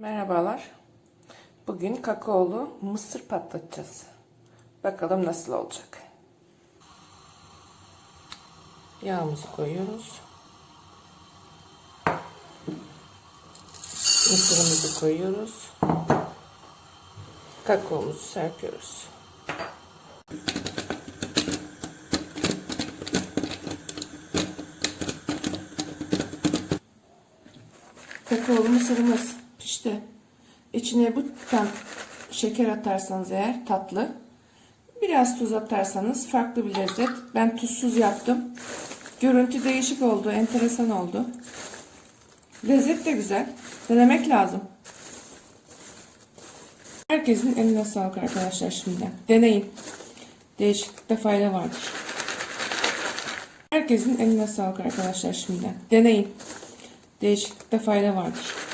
Merhabalar. Bugün kakaolu mısır patlatacağız. Bakalım nasıl olacak. Yağımızı koyuyoruz. Mısırımızı koyuyoruz. Kakaomuzu serpiyoruz. Kakaolu mısırımız pişti. İçine bu tam şeker atarsanız eğer tatlı. Biraz tuz atarsanız farklı bir lezzet. Ben tuzsuz yaptım. Görüntü değişik oldu, enteresan oldu. Lezzet de güzel. Denemek lazım. Herkesin eline sağlık arkadaşlar şimdiden. Deneyin. Değişiklikte fayda vardır. Herkesin eline sağlık arkadaşlar şimdiden. Deneyin. Değişiklikte fayda vardır.